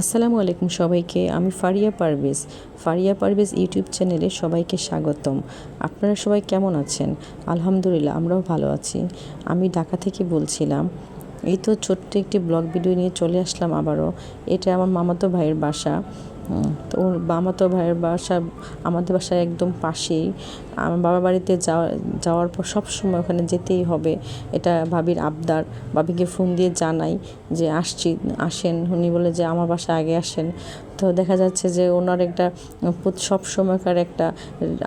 আসসালামু আলাইকুম সবাইকে, আমি ফারিয়া পারভেজ ফারিয়া পারভেজ ইউটিউব চ্যানেলে সবাইকে স্বাগতম। আপনারা সবাই কেমন আছেন? আলহামদুলিল্লাহ, আমরাও ভালো আছি। আমি ঢাকা থেকে বলছিলাম, এই তো ছোট্ট একটি ব্লগ ভিডিও নিয়ে চলে আসলাম আবারও। এটা আমার মামাতো ভাইয়ের বাসা। তো ওর মামাতো ভাইয়ের বাসা আমাদের বাসায় একদম পাশেই। আমার বাবার বাড়িতে যাওয়া, যাওয়ার পর সব সময় ওখানে যেতেই হবে, এটা ভাবির আবদার। ভাবিকে ফোন দিয়ে জানাই যে আসছি, আসেন। উনি বলে যে আমার বাসায় আগে আসেন। তো দেখা যাচ্ছে যে ওনার একটা সব সময়কার একটা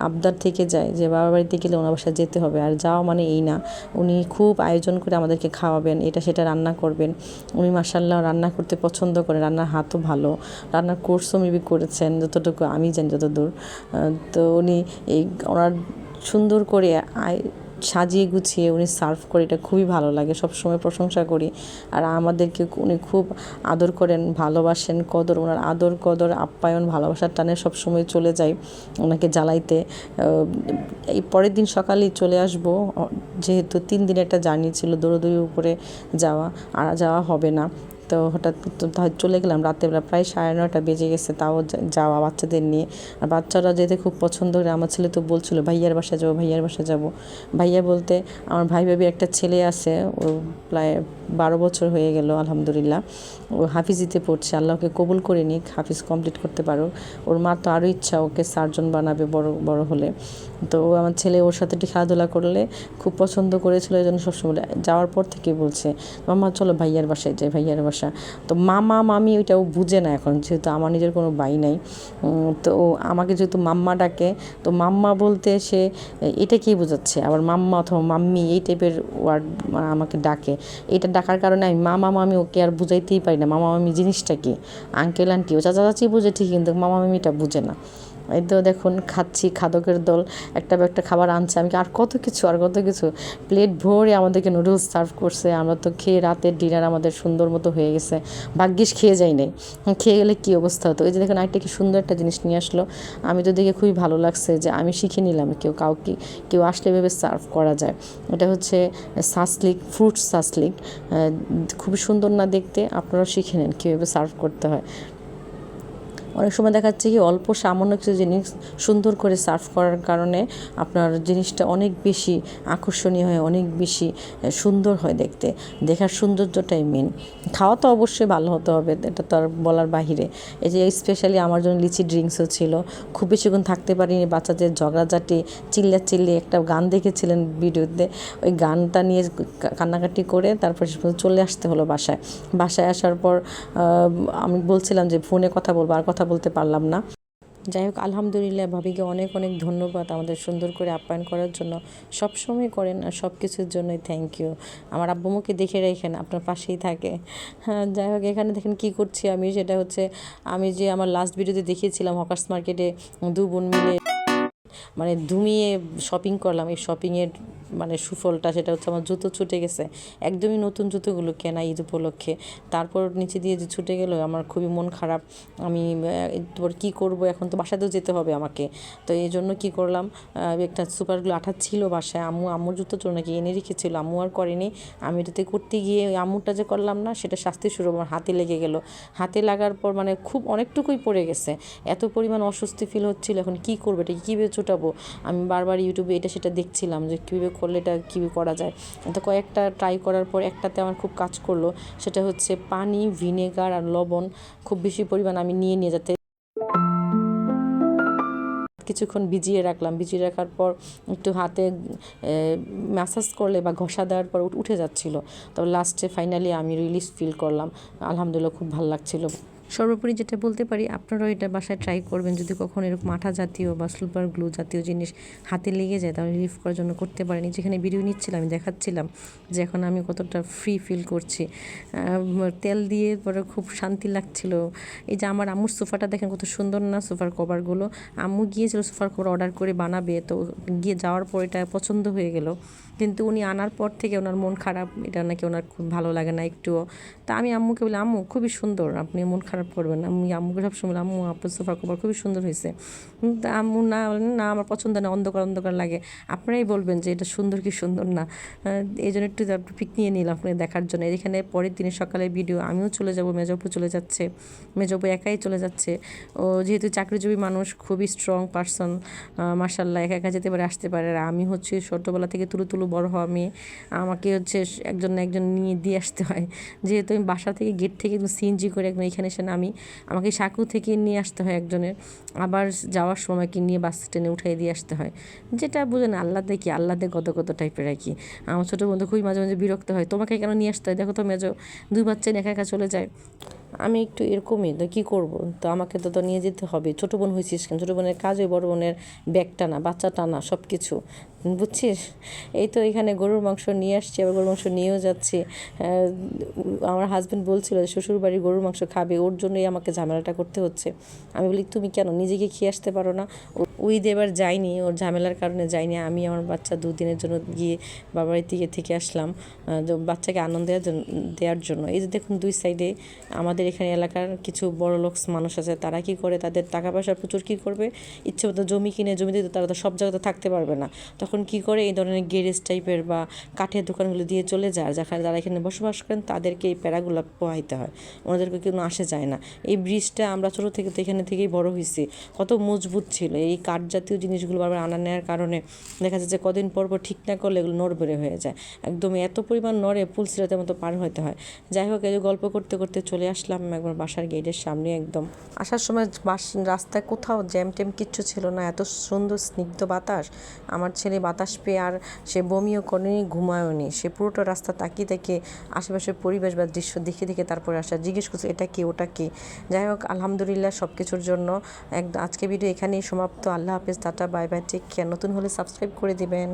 আবদার থেকে যায় যে বাবার বাড়িতে গেলে ওনার বাসায় যেতে হবে। আর যাওয়া মানে এই না। উনি খুব আয়োজন করে আমাদেরকে খাওয়াবেন, এটা সেটা রান্না করবেন। উনি মাসাল্লাহ রান্না করতে পছন্দ করেন রান্নার হাতও ভালো। রান্নার কোর্সও মেবি করেছেন, যতটুকু আমি জানি যতদূর। তো উনি এই ওনার সুন্দর করে আয় সাজিয়ে গুছিয়ে উনি সার্ভ করে, এটা খুবই ভালো লাগে। সব সময় প্রশংসা করি। আর আমাদেরকে উনি খুব আদর করেন, ভালোবাসেন কদর ওনার আদর কদর, আপ্যায়ন, ভালোবাসার টানে সব সময় চলে যাই ওনাকে জ্বালাইতে। এই পরের দিন সকালেই চলে আসব, যেহেতু তিন দিনের একটা জার্নি ছিল দৌড়দৌড়ির উপরে যাওয়া, আর যাওয়া হবে না। তো হঠাৎ তো চলে গেলাম। রাত্রেবেলা প্রায় সাড়ে নয়টা বেজে গেছে, তাও যাওয়া বাচ্চাদের নিয়ে। আর বাচ্চারা যেতে খুব পছন্দ করে। আমার ছেলে তো বলছিল, ভাইয়ার বাসা যাব, ভাইয়ার বাসায় যাব। ভাইয়া বলতে, আমার ভাই ভাবির একটা ছেলে আছে, ও প্রায় বারো বছর হয়ে গেল, আলহামদুলিল্লাহ। ও হাফিজিতে পড়ছে। আল্লাহকে কবুল করে নিক, হাফিজ কমপ্লিট করতে পারো ওর মা তো আরও ইচ্ছা, ওকে সার্জন বানাবে বড় বড় হলে। তো ও আমার ছেলে ওর সাথে একটু খেলাধুলা করলে খুব পছন্দ করেছিল এই জন্য সবসময় যাওয়ার পর থেকে বলছে মামা চলো ভাইয়ার বাসায় যাই, ভাইয়ার বাসা তো মামা, মামি ওইটা ও বুঝে না এখন, যেহেতু আমার নিজের কোনো বাই নাই। তো আমাকে যেহেতু মাম্মা ডাকে, তো মাম্মা বলতে সে এটা কি বোঝাচ্ছে। আবার মাম্মা অথবা মাম্মি এই টাইপের ওয়ার্ড আমাকে ডাকে। এটা ডাকার কারণে আমি মামা, মামি ওকে আর বুঝাইতেই পারি না। মামা, মামি জিনিসটা কি? আঙ্কেল আন্টি ও চাচা চাচি বুঝে ঠিক কিন্তু মামা মামিটা বুঝে না। এই তো দেখুন, খাচ্ছি খাদকের দল, একটা একটা খাবার আনছে আমি আর কত কিছু, আর কত কিছু। প্লেট ভরে আমাদেরকে নুডলস সার্ভ করছে। আমরা তো খেয়ে রাতের ডিনার আমাদের সুন্দর মতো হয়ে গেছে। ভাগ্যিস খেয়ে যাই নাই। খেয়ে গেলে কী অবস্থা হতো? ওই যে দেখুন, আরেকটা কি সুন্দর একটা জিনিস নিয়ে আসলো। আমি তো দেখে খুবই ভালো লাগছে যে আমি শিখে নিলাম কেউ কাউকে, কেউ আসলে এভাবে সার্ভ করা যায়। এটা হচ্ছে সাসলিক, ফ্রুট সাসলিক। খুবই সুন্দর না দেখতে, আপনারাও শিখে নেন কীভাবে সার্ভ করতে হয়। অনেক সময় দেখা যাচ্ছে কি অল্প সামান্য কিছু জিনিস সুন্দর করে সার্ভ করার কারণে আপনার জিনিসটা অনেক বেশি আকর্ষণীয় হয়, অনেক বেশি সুন্দর হয় দেখতে। দেখার সৌন্দর্যটাই মেন খাওয়া তো অবশ্যই ভালো হতে হবে, এটা তো আর বলার বাহিরে। এই যে স্পেশালি আমার জন্য লিচি ড্রিঙ্কসও ছিল। খুব বেশিক্ষণ থাকতে পারিনি, বাচ্চাদের ঝগড়াঝাটি চিল্লা চিল্লি একটা গান দেখেছিলেন ভিডিওতে। ওই গানটা নিয়ে কান্নাকাটি করে তারপর চলে আসতে হলো বাসায়। বাসায় আসার পর আমি বলছিলাম যে ফোনে কথা বলব, আর কথা বলতে পারলাম না। যাই হোক, আলহামদুলিল্লাহ ভাবিকে অনেক অনেক ধন্যবাদ আমাদের সুন্দর করে আপ্যায়ন করার জন্য। সব সময় করেন আর সব কিছুর জন্যই থ্যাংক ইউ আমার আব্বুমুকে দেখে রেখেন, আপনার পাশেই থাকে। হ্যাঁ যাই হোক, এখানে দেখেন কী করছি আমি, সেটা হচ্ছে আমি যে আমার লাস্ট ভিডিওতে দেখিয়েছিলাম হকার্স মার্কেটে দু বোন মিলে মানে ধুমিয়ে শপিং করলাম। এই শপিংয়ের মানে সুফলটা, সেটা হচ্ছে আমার জুতো ছুটে গেছে। একদমই নতুন জুতোগুলো কেনা ঈদ উপলক্ষে। তারপর নিচে দিয়ে যে ছুটে গেল, আমার খুবই মন খারাপ। আমি এরপর কী করব? এখন তো বাসাতেও যেতে হবে আমাকে। তো এই জন্য কী করলাম একটা সুপারগুলো, আঠা ছিল বাসায়। আম্মু, আম্মুর জুতো তো নাকি এনে রেখেছিল, আম্মু আর করেনি। আমি এটাতে করতে গিয়ে আম্মুরটা যে করলাম না, সেটা শাস্তি শুরু আমার হাতে লেগে গেল। হাতে লাগার পর মানে খুব অনেকটুকুই পড়ে গেছে। এত পরিমাণ অস্বস্তি ফিল হচ্ছিল, এখন কী করব? এটা কীভাবে ছুটাবো? আমি বারবার ইউটিউবে এটা, সেটা দেখছিলাম যে কীভাবে করলে এটা কী করা যায়? তো কয়েকটা ট্রাই করার পর একটাতে আমার খুব কাজ করল, সেটা হচ্ছে পানি, ভিনেগার আর লবণ খুব বেশি পরিমাণ আমি নিয়ে নিয়ে যাতে কিছুক্ষণ ভিজিয়ে রাখলাম। ভিজিয়ে রাখার পর একটু হাতে ম্যাসাজ করলে বা ঘষা দেওয়ার পর উঠ- যাচ্ছিল। তবে লাস্টে ফাইনালি আমি রিলিজ ফিল করলাম। আলহামদুলিল্লাহ খুব ভালো লাগছিল। সর্বোপরি যেটা বলতে পারি, আপনারাও এটা বাসায় ট্রাই করবেন। যদি কখনো এরকম আঠা জাতীয় বা সুপার গ্লু জাতীয় জিনিস হাতে লেগে যায়, তাহলে রিলিফ করার জন্য করতে পারেন। যেখানে ভিডিও নিচ্ছিলাম, আমি দেখাচ্ছিলাম যে এখন আমি কতটা ফ্রি ফিল করছি। তেল দিয়ে পরে খুব শান্তি লাগছিল। এই যে আমার আম্মুর সোফাটা দেখেন কত সুন্দর না, সোফার কভারগুলো আম্মু গিয়েছিল সোফার কভার অর্ডার করে বানাবে, তো গিয়ে যাওয়ার পর এটা পছন্দ হয়ে গেল। কিন্তু উনি আনার পর থেকে ওনার মন খারাপ, এটা নাকি ওনার খুব ভালো লাগে না একটুও। তা আমি আম্মুকে বলি আম্মু, খুবই সুন্দর, আপনি মন খারাপ খারাপ করবেন না। আমি আম্মুকে সব সময় আম্মু আপনার সোফা কভার খুবই সুন্দর হয়েছে। তা আম্মু না না, আমার পছন্দ না, অন্ধকার অন্ধকার লাগে। আপনারাই বলবেন যে, এটা সুন্দর কি সুন্দর না? এই জন্য একটু পিক নিয়ে নিলাম আপনাকে দেখার জন্য। এখানে পরের দিনে সকালে ভিডিও আমিও চলে যাব, মেজপু চলে যাচ্ছে। মেজপু একাই চলে যাচ্ছে। ও যেহেতু চাকরিজীবী মানুষ, খুবই স্ট্রং পার্সন মার্শাল্লাহ একা একা যেতে পারে, আসতে পারে। আর আমি হচ্ছে ছোটোবেলা থেকে তুলু তুলু বড় হওয়া মেয়ে। আমাকে হচ্ছে একজন একজন নিয়ে দিয়ে আসতে হয়। যেহেতু আমি বাসা থেকে গেট থেকে একদম সিএনজি করে একদম এখানে এসে নামি আমাকে সাকু থেকে নিয়ে আসতে হয় একজনের। আবার যাওয়ার সময় কি নিয়ে বাস স্ট্যান্ডে উঠাই দিয়ে আসতে হয়। যেটা বুঝেন আল্লাহ দেখি আল্লাহ দিয়ে গত গত টাইপের আর কি। আমার ছোটো বন্ধু খুবই মাঝে মাঝে বিরক্ত হয়, তোমাকে কেন নিয়ে আসতে হয়? দেখো তো মেজো, দুই বাচ্চা একা একা চলে যায়। আমি একটু এরকমই, তো কী করব? তো আমাকে তো তো নিয়ে যেতে হবে। ছোটো বোন হয়েছিস কেন? ছোটো বোনের কাজ ওই বড় বোনের ব্যাগ টানা বাচ্চা টানা সব কিছু বুঝছিস? এই তো এখানে গরুর মাংস নিয়ে আসছি, আবার গরুর মাংস নিয়েও যাচ্ছি। আমার হাজব্যান্ড বলছিল শ্বশুর বাড়ির গরুর মাংস খাবে, ওর জন্যই আমাকে ঝামেলাটা করতে হচ্ছে। আমি বলি, তুমি কেন? নিজেকে খেয়ে আসতে পারো না। ওই দেবার যাইনি ওর ঝামেলার কারণে যাইনি আমি আমার বাচ্চা দুদিনের জন্য গিয়ে বাবার বাড়ি থেকে আসলাম বাচ্চাকে আনন্দ দেওয়ার জন্য এই যে দেখুন, দুই সাইডে আমাদের এখানে এলাকার কিছু বড় লোক মানুষ আছে, তারা কি করে? তাদের টাকা পয়সা প্রচুর কী করবে? ইচ্ছে মতো জমি কিনে জমিতে তারা তো সব জায়গাতে থাকতে পারবে না। তখন কি করে এই ধরনের গ্যারেজ টাইপের বা কাঠের দোকানগুলো দিয়ে চলে যায় আর যারা এখানে বসবাস করেন, তাদেরকে এই প্যারাগুলো পোহাইতে হয়। ওনাদেরকে কোনো আসে যায় না। এই ব্রিজটা আমরা ছোটো থেকে তো এখানে থেকেই বড় হয়েছি কত মজবুত ছিল। এই কাঠ জাতীয় জিনিসগুলো বারবার আনা নেওয়ার কারণে দেখা যাচ্ছে যে কদিন পর পর ঠিক না করলে এগুলো নড়বড়ে হয়ে যায়। একদম এত পরিমাণ নড়ে পুল সিরাতের মতো পার হতে হয়। যাই হোক, এই গল্প করতে করতে চলে আসলাম একবার বাসার গেটের সামনে একদম। আসার সময় বাস রাস্তায় কোথাও জ্যাম ট্যাম কিচ্ছু ছিল না। এত সুন্দর স্নিগ্ধ বাতাস। আমার ছেলে বাতাস পেয়ে আর সে বমিও করেনি, ঘুমায়ও নি। সে পুরোটা রাস্তা তাকিয়ে তাকিয়ে আশেপাশের পরিবেশ বা দৃশ্য দেখে দেখে তারপরে আসা। জিজ্ঞেস করছে, এটা কি, ওটা কি? যাই হোক, আলহামদুলিল্লাহ সব কিছুর জন্য এক আজকে ভিডিও এখানেই সমাপ্ত। আল্লাহ হাফেজ, tata, bye bye. Take care. নতুন হলে সাবস্ক্রাইব করে দিবেন।